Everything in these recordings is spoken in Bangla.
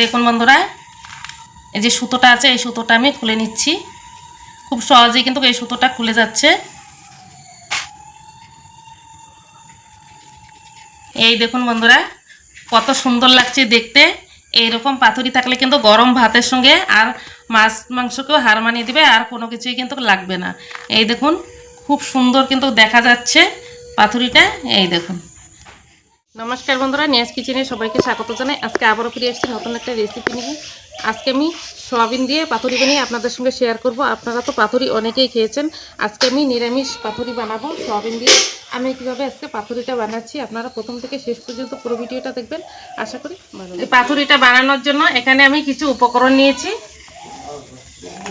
দেখুন বন্ধুরা, এই যে সুতোটা আছে, এই সুতোটা আমি খুলে নিচ্ছি। খুব সহজেই কিন্তু এই সুতোটা খুলে যাচ্ছে। এই দেখুন বন্ধুরা, কত সুন্দর লাগছে দেখতে। এইরকম পাথরি থাকলে কিন্তু গরম ভাতের সঙ্গে আর মাছ মাংসকেও হার মানিয়ে দেবে, আর কোনো কিছুই কিন্তু লাগবে না। এই দেখুন, খুব সুন্দর কিন্তু দেখা যাচ্ছে পাথুরিটা। এই দেখুন। নমস্কার বন্ধুরা নিয়াজ কিচেনে সবাইকে স্বাগত জানাই। আজকে আবারও ফিরে এসেছি নতুন একটা রেসিপি নিয়ে। আজকে আমি সোয়াবিন দিয়ে পাথুরি বানিয়ে আপনাদের সঙ্গে শেয়ার করব। আপনারা তো পাথুরি অনেকেই খেয়েছেন। আজকে আমি নিরামিষ পাথুরি বানাবো, সোয়াবিন দিয়ে। আমি কীভাবে আজকে পাথুরিটা বানাচ্ছি, আপনারা প্রথম থেকে শেষ পর্যন্ত পুরো ভিডিওটা দেখবেন। আশা করি ভালো। এই পাথুরিটা বানানোর জন্য এখানে আমি কিছু উপকরণ নিয়েছি।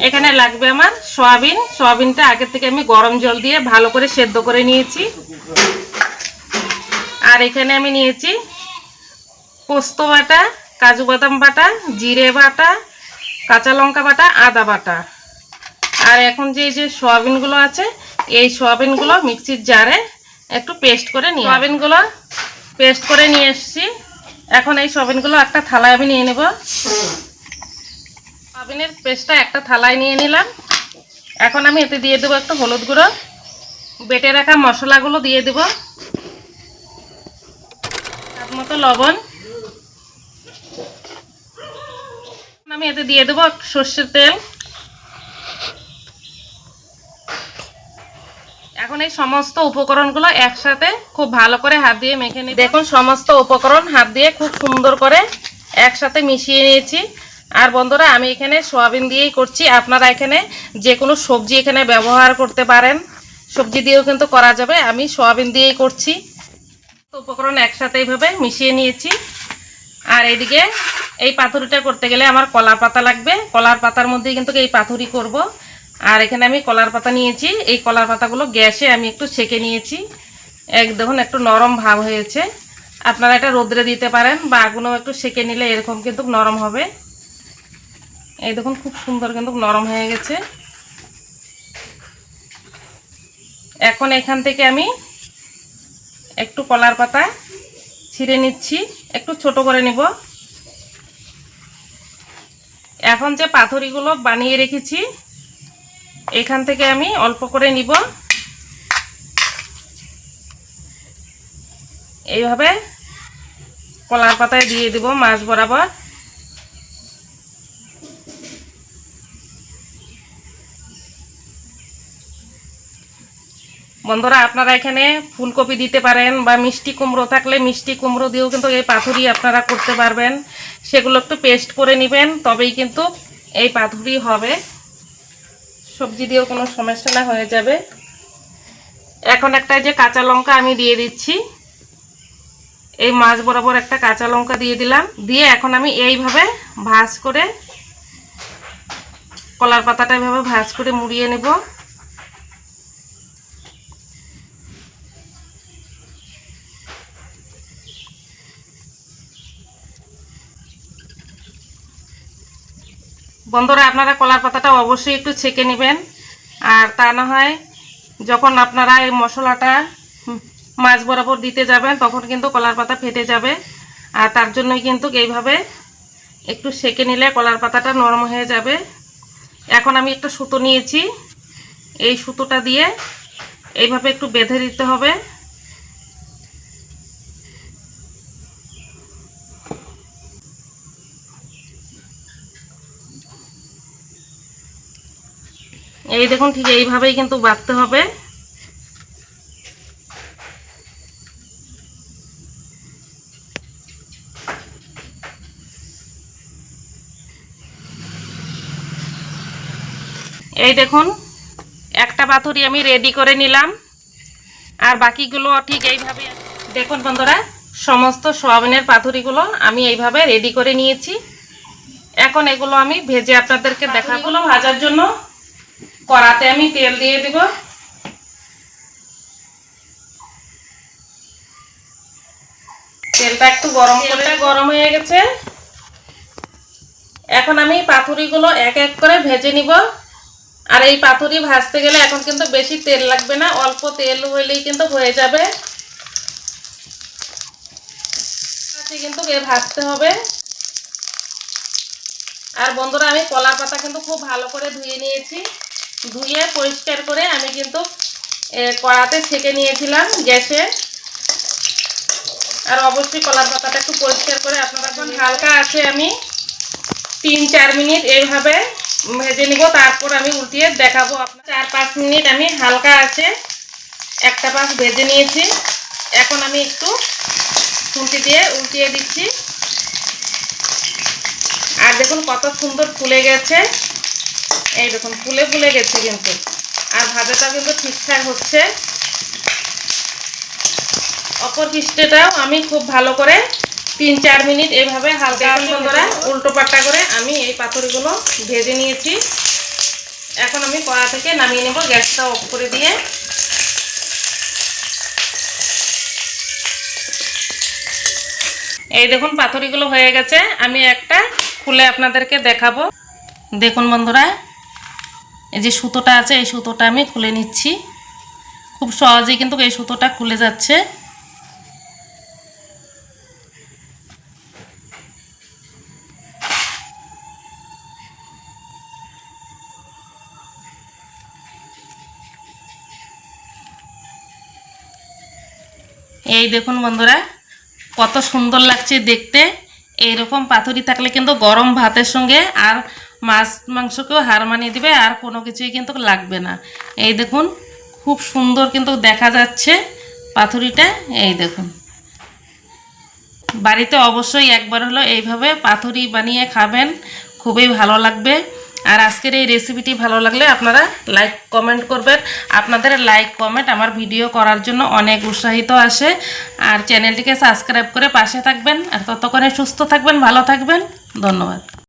এখানে লাগবে আমার সোয়াবিন। সোয়াবিনটা আগের থেকে আমি গরম জল দিয়ে ভালো করে সেদ্ধ করে নিয়েছি। আর এখানে আমি নিয়েছি পোস্ত বাটা, কাজু বাদাম বাটা, জিরে বাটা, কাঁচা লঙ্কা বাটা, আদা বাটা। আর এখন যে যে সয়াবিনগুলো আছে, এই সয়াবিনগুলো মিক্সির জারে একটু পেস্ট করে নিয়ে সয়াবিনগুলো পেস্ট করে নিয়ে এসেছি। এখন এই সয়াবিনগুলো একটা থালায় আমি নিয়ে নেব। সয়াবিনের পেস্টটা একটা থালায় নিয়ে নিলাম। এখন আমি এতে দিয়ে দেবো একটু হলুদ গুঁড়ো। বেটে রাখা মশলাগুলো দিয়ে দেবো। মতো লবণ। আমি এতে দিয়ে দেবো সর্ষের তেল। এখন এই সমস্ত উপকরণগুলো একসাথে খুব ভালো করে হাত দিয়ে মেখে নিই দেখুন, সমস্ত উপকরণ হাত দিয়ে খুব সুন্দর করে একসাথে মিশিয়ে নিয়েছি। আর বন্ধুরা, আমি এখানে সোয়াবিন দিয়েই করছি। আপনারা এখানে যে কোনো সবজি এখানে ব্যবহার করতে পারেন। সবজি দিয়েও কিন্তু করা যাবে। আমি সোয়াবিন দিয়েই করছি। উপকরণ একসাথে এইভাবে মিশিয়ে নিয়েছি। আর এদিকে এই পাথুরিটা করতে গেলে আমার কলার পাতা লাগবে। কলার পাতার মধ্যে কিন্তু এই পাথুরি করব। আর এখানে আমি কলার পাতা নিয়েছি। এই কলার পাতাগুলো গ্যাসে আমি একটু সেকে নিয়েছি। এক দেখুন, একটু নরম ভাব হয়েছে। আপনারা এটা রোদ্রে দিতে পারেন বা আগুনও একটু সেকে নিলে এরকম কিন্তু নরম হবে। এই দেখুন, খুব সুন্দর কিন্তু নরম হয়ে গেছে। এখন এখান থেকে আমি একটু কলার পাতা ছিঁড়ে নিচ্ছি, একটু ছোট করে নিব। এখন যে পাথরিগুলো বানিয়ে রেখেছি, এখান থেকে আমি অল্প করে নিব। এইভাবে কলার পাতায় দিয়ে দিব মাছ বরাবর। বন্ধুরা, আপনারা এখানে ফুলকপি দিতে পারেন বা মিষ্টি কুমড়ো থাকলে মিষ্টি কুমড়ো দিয়েও কিন্তু এই পাথুরি আপনারা করতে পারবেন। সেগুলো একটু পেস্ট করে নেবেন, তবেই কিন্তু এই পাথুরি হবে। সবজি দিয়েও কোনো সমস্যা না, হয়ে যাবে। এখন একটা যে কাঁচা লঙ্কা আমি দিয়ে দিচ্ছি, এই মাছ বরাবর একটা কাঁচা লঙ্কা দিয়ে দিলাম। দিয়ে এখন আমি এইভাবে ভাজ করে কলার পাতাটা এভাবে ভাজ করে মুড়িয়ে নেব। বন্ধুরা, আপনারা কলার পাতাটা অবশ্যই একটু ছেঁকে নেবেন। আর তা না হয় যখন আপনারা এই মশলাটা মাছ বরাবর দিতে যাবেন, তখন কিন্তু কলার পাতা ফেটে যাবে। আর তার জন্যই কিন্তু এইভাবে একটু সেঁকে নিলে কলার পাতাটা নরম হয়ে যাবে। এখন আমি একটা সুতো নিয়েছি। এই সুতোটা দিয়ে এইভাবে একটু বেঁধে দিতে হবে। এই দেখুন, ঠিক এইভাবেই কিন্তু বাঁধতে হবে। এই দেখুন, একটা পাথরি আমি রেডি করে নিলাম। আর বাকিগুলো ঠিক এইভাবে, দেখুন বন্ধুরা, সমস্ত সোয়াবিনের পাথরিগুলো আমি এইভাবে রেডি করে নিয়েছি। এখন এগুলো আমি ভেজে আপনাদেরকে দেখাগুলো ভাজার জন্য কড়াতে আমি তেল দিয়ে দিব। তেলটা একটু গরম করে গরম হয়ে গেছে। এখন আমি পাথুরিগুলো এক এক করে ভেজে নিব। আর এই পাথুরি ভাজতে গেলে এখন কিন্তু বেশি তেল লাগবে না অল্প তেল হইলেই কিন্তু হয়ে যাবে। কিন্তু এ ভাজতে হবে। আর বন্ধুরা আমি কলার পাতা কিন্তু খুব ভালো করে ধুয়ে নিয়েছি। ধুয়ে পরিষ্কার করে আমি কিন্তু কড়াতে ছেঁকে নিয়েছিলাম গ্যাসে। আর অবশ্যই কলার পাতাটা একটু পরিষ্কার করে আপনারা এখন হালকা আছে আমি তিন চার মিনিট এইভাবে ভেজে নিব, তারপর আমি উল্টিয়ে দেখাবো আপনার চার পাঁচ মিনিট আমি হালকা আছে, একটা পাশ ভেজে নিয়েছি। এখন আমি একটু খুন্তি দিয়ে উল্টিয়ে দিচ্ছি। আর দেখুন কত সুন্দর ফুলে গেছে। এই দেখুন ফুলে ফুলে গেছে কিন্তু। আর ভাজাটা কিন্তু ঠিকঠাক হচ্ছে। অপর পৃষ্ঠটাও আমি খুব ভালো করে তিন চার মিনিট এইভাবে হালকা বন্ধুরা উল্টো পাল্টা করে আমি এই পাথরগুলো ভেজে নিয়েছি। এখন আমি কড়া থেকে নামিয়ে নেব গ্যাসটা অফ করে দিয়ে। এই দেখুন পাথরিগুলো হয়ে গেছে। আমি একটা খুলে আপনাদেরকে দেখাবো। দেখুন বন্ধুরা এই যে সুতোটা আছে, এই সুতোটা আমি খুলে নিচ্ছি। খুব সহজেই কিন্তু এই সুতোটা খুলে যাচ্ছে। এই দেখুন বন্ধুরা, কত সুন্দর লাগছে দেখতে। এইরকম পাথরি থাকলে কিন্তু গরম ভাতের সঙ্গে আর মাছ মাংসকেও হার মানিয়ে দিবে, আর কোনো কিছুই কিন্তু লাগবে না। এই দেখুন, খুব সুন্দর কিন্তু দেখা যাচ্ছে পাথরিটা। এই দেখুন, বাড়িতে অবশ্যই একবার হলো এইভাবে পাথরি বানিয়ে খাবেন, খুবই ভালো লাগবে। আর আজকের এই রেসিপিটি ভালো লাগলে আপনারা লাইক কমেন্ট করবেন। আপনাদের লাইক কমেন্ট আমার ভিডিও করার জন্য অনেক উৎসাহিত আসে। আর চ্যানেলটিকে সাবস্ক্রাইব করে পাশে থাকবেন। আর ততক্ষণে সুস্থ থাকবেন, ভালো থাকবেন। ধন্যবাদ।